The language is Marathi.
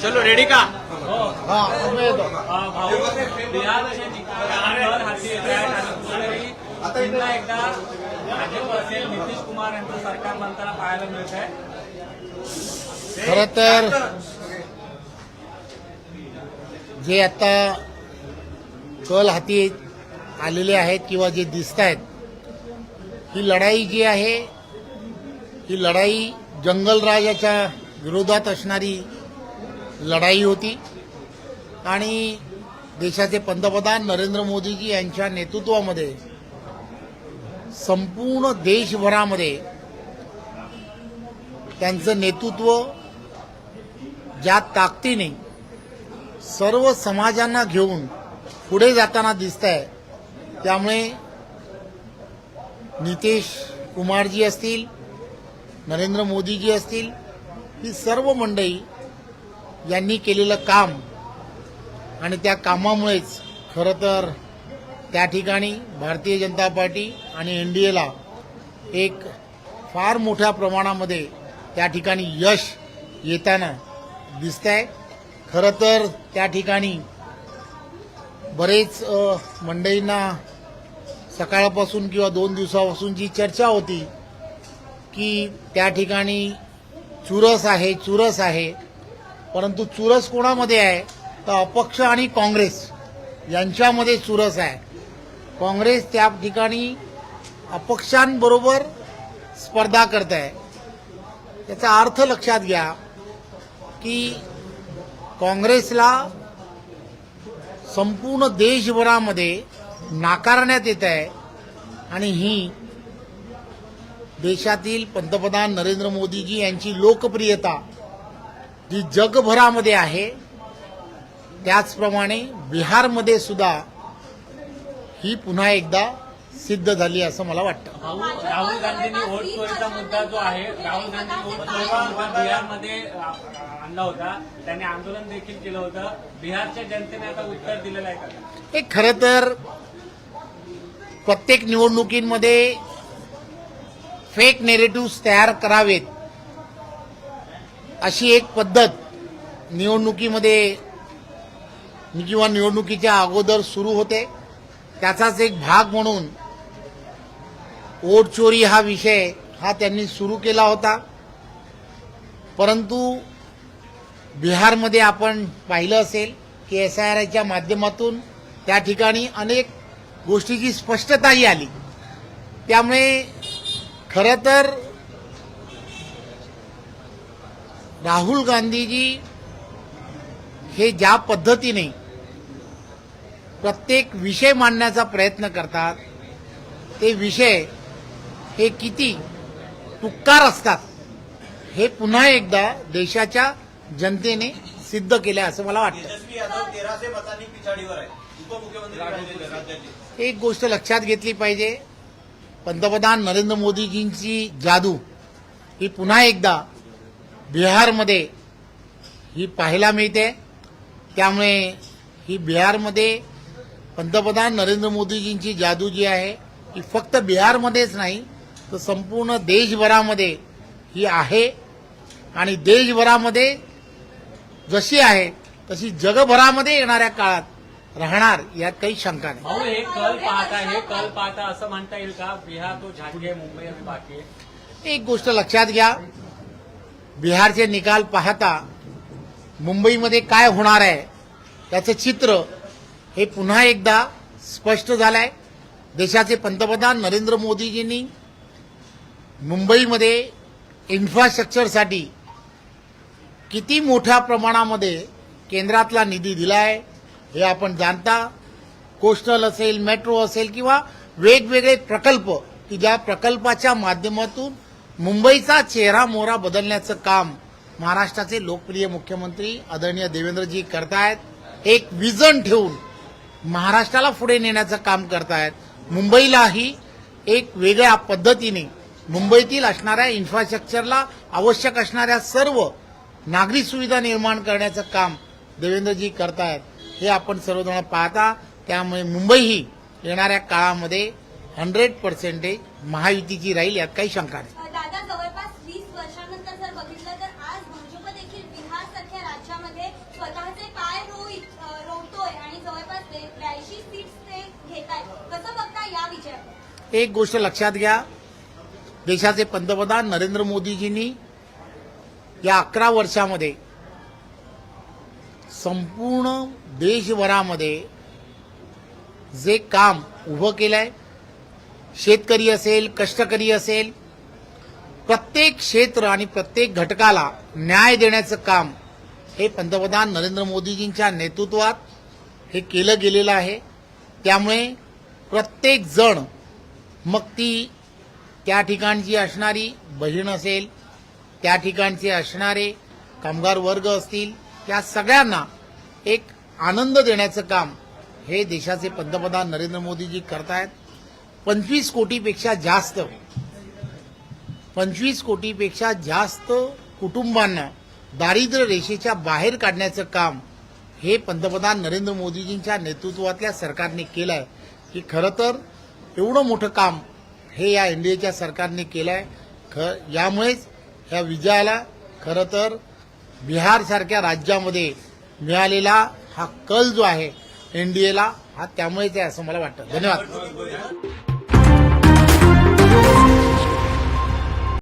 चलो रेडी का? हा एकदा भाजप असेल नितीश कुमार यांचं सरकार बनताना पाहायला मिळत आहे खर तर जे आता कल हाती आलेले आहेत किंवा जे दिसत आहेत ही लढाई जी आहे ही लढाई जंगलराजाच्या विरोधात असणारी लढाई होती. आणि देशाचे पंतप्रधान नरेंद्र मोदीजी यांच्या नेतृत्वामध्ये संपूर्ण देशभरामध्ये त्यांचं नेतृत्व ज्या ताकदीने सर्व समाजांना घेऊन पुढे जाताना दिसत आहे त्यामुळे नितेश कुमारजी असतील नरेंद्र मोदीजी असतील ही सर्व मंडळी यांनी केलेलं काम आणि त्या कामामुळेच खरं तर त्या ठिकाणी भारतीय जनता पार्टी आणि एन डी एला एक फार मोठ्या प्रमाणामध्ये त्या ठिकाणी यश येताना दिसत आहे खरं तर त्या ठिकाणी बरेच मंडईंना मंडळींना सकाळपासून किंवा दोन दिवसापासून जी चर्चा होती की त्या ठिकाणी चुरस आहे चुरस आहे परंतु चुरस कोणामध्ये आहे? तर अपक्ष आणि काँग्रेस यांच्यामध्ये चुरस आहे. काँग्रेस त्या ठिकाणी अपक्षांबरोबर स्पर्धा करत आहे. त्याचा अर्थ लक्षात घ्या की काँग्रेसला संपूर्ण देशभरामध्ये नाकारण्यात येत आहे. आणि ही देशातील पंतप्रधान नरेंद्र मोदीजी यांची लोकप्रियता जी जगभरामध्ये आहे त्याचप्रमाणे बिहारमध्ये सुद्धा ही पुन्हा एकदा सिद्ध झाली असं मला वाटतं. राहुल गांधींनी वोट चोरीचा मुद्दा जो आहे राहुल गांधी वोट चोरीचा मुद्दा बिहारमध्ये आणला होता. त्यांनी आंदोलन देखील केलं होतं. बिहारच्या जनतेने आता उत्तर दिलेलं आहे का? खरं तर प्रत्येक निवडणुकीमध्ये फेक नेरेटिव्ह तयार करावेत. अशी एक पद्धत निवडणुकीमध्ये किंवा निवडणुकीच्या अगोदर सुरू होते. त्याचाच एक भाग म्हणून वोट चोरी हा विषय हा त्यांनी सुरू केला होता. परंतु बिहारमध्ये आपण पाहिलं असेल की एस आय आरच्या माध्यमातून त्या ठिकाणी अनेक गोष्टीची स्पष्टताही आली. त्यामुळे खरं तर राहुल गांधीजी हे ज्या पद्धतीने प्रत्येक विषय मांडण्याचा प्रयत्न करतात ते विषय हे किती तुक्कार असतात हे पुन्हा एकदा देशाच्या जनतेने सिद्ध केले असं मला वाटतं. तेजस्वी यादव तेराशे मतांनी पिछाडीवर आहे उपमुख्यमंत्री राहिलेले राज्याचे. एक गोष्ट लक्षात घेतली पाहिजे पंतप्रधान नरेंद्र मोदीजींची जादू ही पुन्हा एकदा बिहारमध्ये ही पाहायला मिळते. त्यामुळे ही बिहारमध्ये पंतप्रधान नरेंद्र मोदीजींची जादू जी आहे ही फक्त बिहारमध्येच नाही तर संपूर्ण देशभरामध्ये ही आहे. आणि देशभरामध्ये जशी आहे तशी जगभरामध्ये येणाऱ्या काळात राहणार यात काही शंका नाही. भाऊ हे कल पाहता हे कल पाहता असं म्हणता येईल का? बिहार तो झाडगे मुंबई अभी बाकी आहे. एक गोष्ट लक्षात घ्या. बिहारचे निकाल पाहता मुंबईमध्ये काय होणार आहे त्याचं चित्र हे पुन्हा एकदा स्पष्ट झालंय. देशाचे पंतप्रधान नरेंद्र मोदीजींनी मुंबईमध्ये इन्फ्रास्ट्रक्चरसाठी किती मोठ्या प्रमाणामध्ये केंद्रातला निधी दिलाय हे आपण जाणता. कोस्टल असेल मेट्रो असेल किंवा वेगवेगळे प्रकल्प की ज्या प्रकल्पाच्या माध्यमातून मुंबईचा चेहरा मोहरा बदलण्याचं काम महाराष्ट्राचे लोकप्रिय मुख्यमंत्री आदरणीय देवेंद्रजी करतायत. एक विजन ठेवून महाराष्ट्राला पुढे नेण्याचं काम करतायत. मुंबईलाही एक वेगळ्या पद्धतीने मुंबईतील असणाऱ्या इन्फ्रास्ट्रक्चरला आवश्यक असणाऱ्या सर्व नागरी सुविधा निर्माण करण्याचं काम देवेंद्रजी करतायत हे आपण सर्वजण पाहता. त्यामुळे मुंबई ही येणाऱ्या काळामध्ये हंड्रेड पर्सेंटेज महायुतीची राहील यात काही शंका नाही. दादा जवळपास वीस वर्षानंतर जर बघितलं तर आज भाजप देखील बिहार सारख्या राज्यामध्ये स्वतःचे पाय रोई रोवतोय आणि जवळपास ब्याऐंशी सीट्स ते घेत आहेत कसं बघता या विजयाकडे एक गोष्ट लक्षात घ्या. देशाचे पंतप्रधान नरेंद्र मोदीजींनी या अकरा वर्षामध्ये संपूर्ण देशभरामध्ये जे काम उभं केलं आहे शेतकरी असेल कष्टकरी असेल प्रत्येक क्षेत्र आणि प्रत्येक घटकाला न्याय देण्याचं काम हे पंतप्रधान नरेंद्र मोदीजींच्या नेतृत्वात हे केलं गेलेलं आहे. त्यामुळे प्रत्येक जण मग ती त्या ठिकाणची असणारी बहीण असेल त्या ठिकाणचे असणारे कामगार वर्ग असतील त्या सगळ्यांना एक आनंद देण्याचं काम हे देशाचे पंतप्रधान नरेंद्र मोदीजी करतायत. पंचवीस कोटीपेक्षा जास्त पंचवीस कोटीपेक्षा जास्त कुटुंबांना दारिद्र्य रेषेच्या बाहेर काढण्याचं काम हे पंतप्रधान नरेंद्र मोदीजींच्या नेतृत्वातल्या सरकारने केलं आहे की खरं तर एवढं मोठं काम हे या एनडीएच्या सरकारने केलं आहे ख यामुळेच ह्या विजयाला खरं तर बिहारसारख्या राज्यामध्ये मिळालेला हा कल जो आहे एनडीएला हा त्यामुळेच आहे असं मला वाटतं. धन्यवाद.